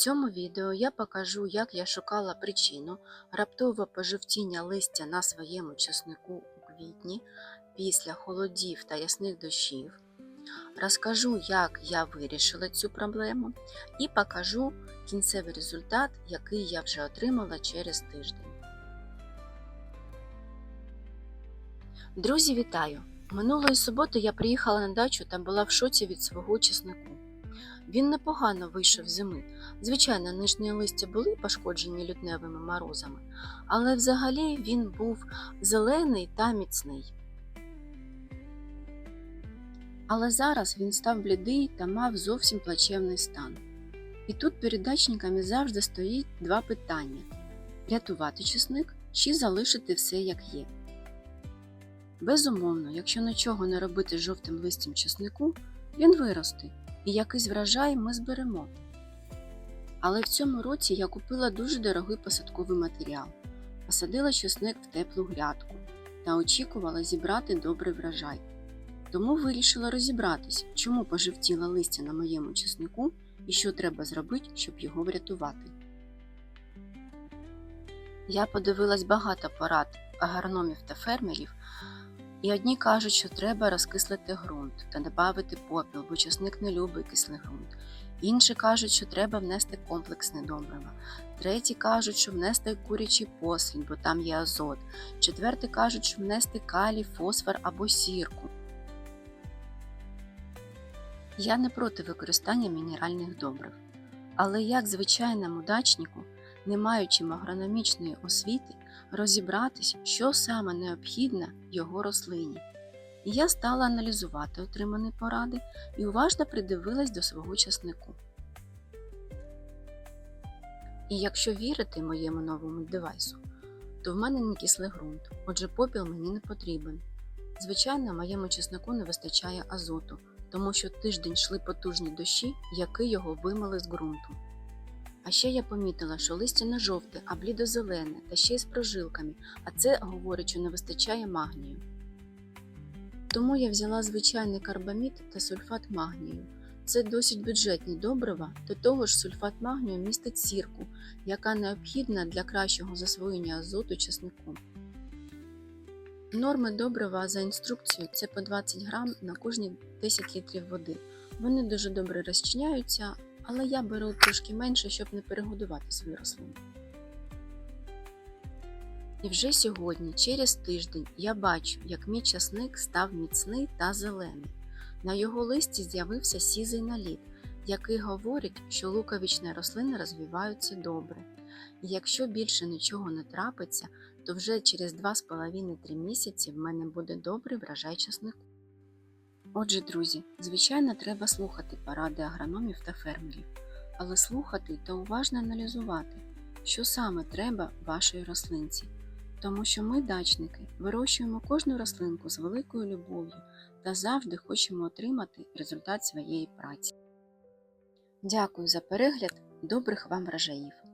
цьому відео я покажу, як я шукала причину раптового пожовтіння листя на своєму чеснику у квітні після холодів та ясних дощів. Розкажу, як я вирішила цю проблему, і покажу кінцевий результат, який я вже отримала через тиждень. Друзі, вітаю! Минулої суботи я приїхала на дачу та була в шоці від свого чеснику. Він непогано вийшов зими. Звичайно, нижні листя були пошкоджені лютневими морозами, але взагалі він був зелений та міцний. Але зараз він став блідий та мав зовсім плачевний стан. І тут перед дачниками завжди стоїть два питання: рятувати чесник чи залишити все як є. Безумовно, якщо нічого не робити з жовтим листям чеснику, він виросте, і якийсь врожай ми зберемо. Але в цьому році я купила дуже дорогий посадковий матеріал, посадила чесник в теплу грядку та очікувала зібрати добрий врожай. Тому вирішила розібратись, чому пожевтіло листя на моєму чеснику і що треба зробити, щоб його врятувати. Я подивилась багато порад агрономів та фермерів, і одні кажуть, що треба розкислити ґрунт та додати попіл, бо чесник не любить кислий ґрунт. Інші кажуть, що треба внести комплексне добриво. Треті кажуть, що внести курячий послід, бо там є азот. Четверті кажуть, що внести калій, фосфор або сірку. Я не проти використання мінеральних добрив. Але як звичайному дачнику, не маючи агрономічної освіти, розібратись, що саме необхідно його рослині. І я стала аналізувати отримані поради і уважно придивилась до свого часнику. І якщо вірити моєму новому девайсу, то в мене не кислий ґрунт, отже попіл мені не потрібен. Звичайно, моєму чеснику не вистачає азоту, тому що тиждень йшли потужні дощі, які його вимили з ґрунту. А ще я помітила, що листя не жовте, а блідозелене та ще й з прожилками, а це говорить, що не вистачає магнію. Тому я взяла звичайний карбамід та сульфат магнію. Це досить бюджетні добрива, до того ж сульфат магнію містить сірку, яка необхідна для кращого засвоєння азоту чеснику. Норми добрива за інструкцією це по 20 грам на кожні 10 літрів води. Вони дуже добре розчиняються, але я беру трошки менше, щоб не перегодувати свої рослини. І вже сьогодні, через тиждень, я бачу, як мій часник став міцний та зелений. На його листі з'явився сізий наліт, який говорить, що луковичні рослини розвиваються добре. І якщо більше нічого не трапиться, то вже через 2,5-3 місяці в мене буде добрий врожай часнику. Отже, друзі, звичайно, треба слухати поради агрономів та фермерів, але слухати та уважно аналізувати, що саме треба вашій рослинці. Тому що ми, дачники, вирощуємо кожну рослинку з великою любов'ю та завжди хочемо отримати результат своєї праці. Дякую за перегляд, добрих вам врожаїв!